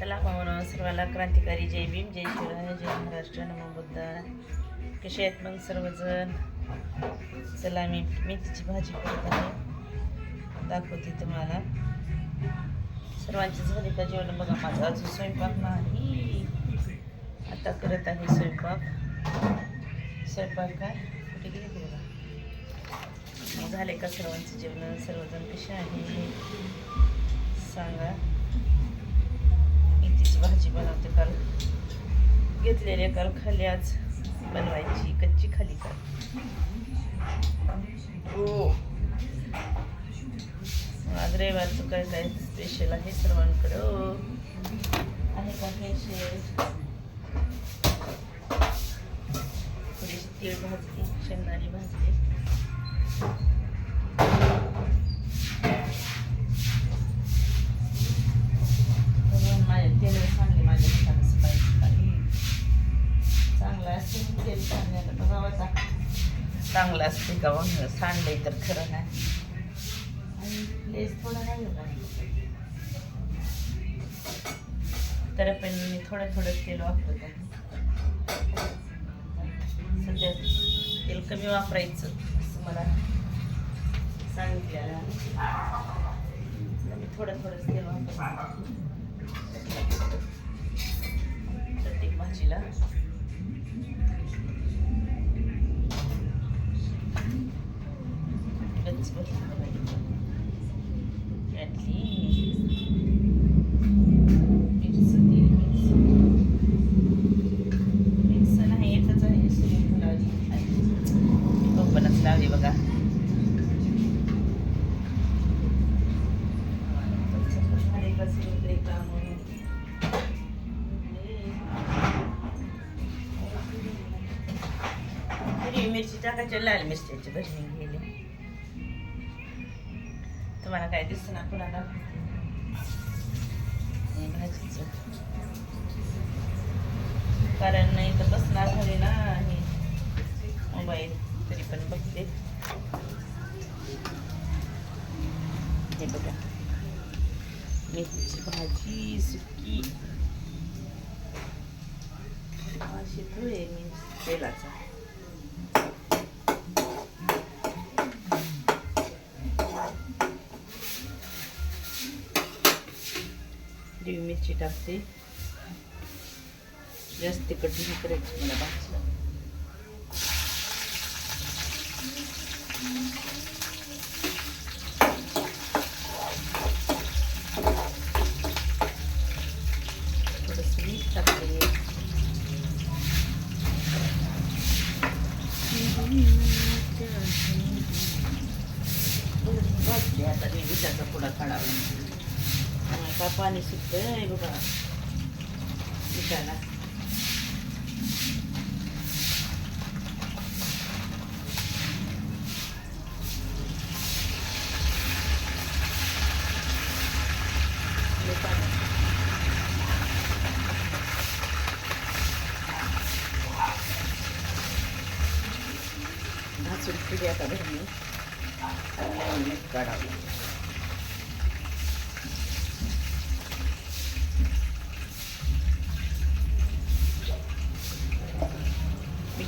चला भावानं सर्वाला क्रांतिकारी जय भीम जय शिवराय जय महाराष्ट्र नमो बुद्ध. कसे आहेत मग सर्वजण? चला मी मेथीची भाजी करत आहे. दाखवते तुम्हाला. सर्वांची झाली का जेवण? बघा माझा अजून स्वयंपाक नाही. आता करत आहे स्वयंपाक. स्वयंपाक काय? कुठे गेले बघा. मग झाले का सर्वांचं जेवण? सर्वजण कसे आहे सांगा. भाजी बनवते काल. घेतलेले काल. खाली आज बनवायची. कच्ची खाली काल. हो. आज रविवारचं काय काय स्पेशल आहे सर्वांकडं? आहे का स्पेशल तीळ भाजली शेंगदाणे भाजली. चांगलं असते का म्हणून सांडलंय तर खरं नाही आणि लेस थोडं नाही होता तर पण मी थोडं थोडं तेल वापरत आहे. सध्या तेल कमी वापरायचं असं मला सांगितलेलं थोडं थोडं तेल वापरते प्रत्येक भाजीला. मिरची टाकायची लाल मिरची भरणी तुम्हाला काय दिसतं ना कुणाला? भाजीचं. कारण नाही तर बसणार झाले ना हे. मोबाईल तरी पण बघते. हे बघा. मेथीची भाजी सुकी. अशी आहे मी. तेलाचा. हिरवी मिरची टाकते. जास्त तिखट नाही करायची मला भाजीला. थोडंसं मीठ टाकते भाजते आता मी विटाचा पुडा काढावा त्यामुळे काय पाणी सुटतंय बघा विटाला लय पाणी. घासून पुढे आता भरली आणि काढावं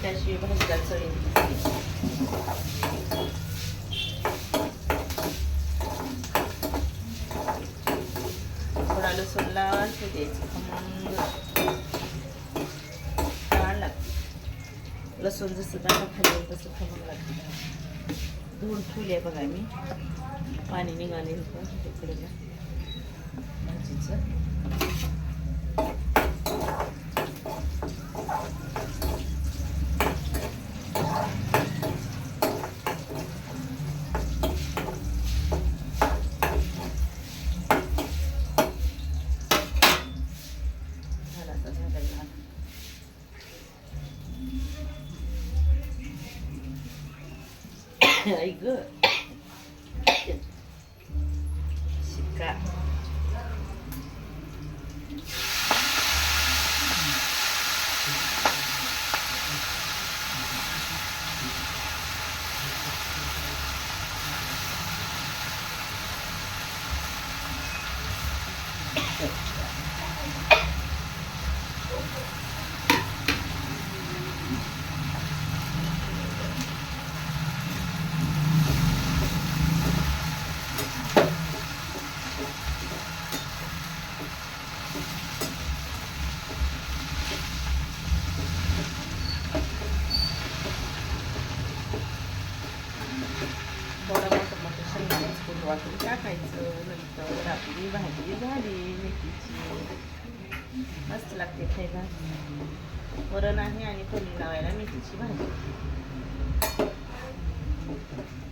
त्याशिवाय भाजीला चळी थोडा लसूण लाल ते द्यायचं. लागते लसूण जसं दाणा खाली तसं खमंग लागते धुवून ठेवले बघा मी. पाणी निघाले होतं. तिकडे भाजीचं. very good. वाटून टाकायचं नंतर आपली भाजी झाली मेथीची मस्त लागते खायला वरण आहे आणि फोडणी लावायला मेथीची भाजी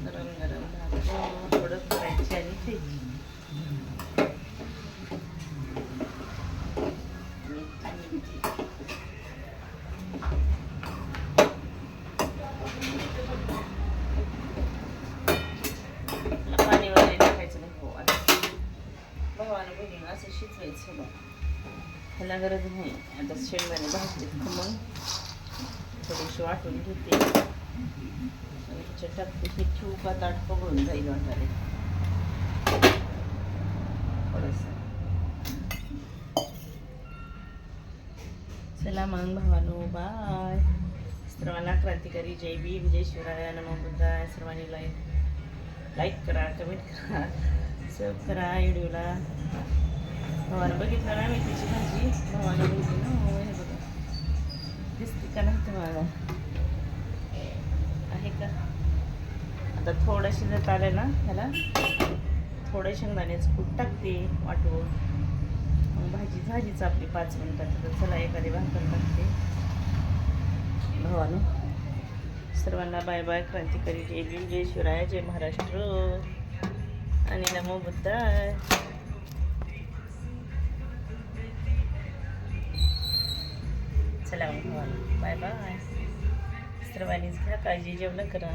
गरम गरम भात थोडं करायची आणि खायची मेथी, मेथी. पाणी वगैरे टाकायचं नाही हो आता भावानं बहिणीनं असं त्याला ह्याला गरज नाही. आता शेंगदाणे भाजले मग? थोडीशी वाटून घेते. आणि त्याच्यात टाकते ठेवू का? ताट पगळून जाईल वाटाले थोडंसं. चला मग भावानो बाय सर्वांना क्रांतिकारी जय भीम जय शिवराय नमो बुद्धाय. सर्वांनी लाईक लाईक करा कमेंट करा सब करा व्हिडिओला भावानं बघितलं ना मेथीची भाजी. भावानं बघितली ना हे बघा. दिसते का नाही तुम्हाला? आहे का? आता थोडं शिजत आलं ना ह्याला थोडं शेंगदाण्याचं कूट टाकते वाटून. मग भाजी झालीच आपली पाच मिनटात तर चला एखादी भाकर टाकते. भावानं. सर्वांना बाय बाय क्रांतिकारी जय भीम जय शिवराय जय महाराष्ट्र. आणि नमो बुद्धाय. बाय बाय सर्वांनीच घ्या काळजी जेवण करा.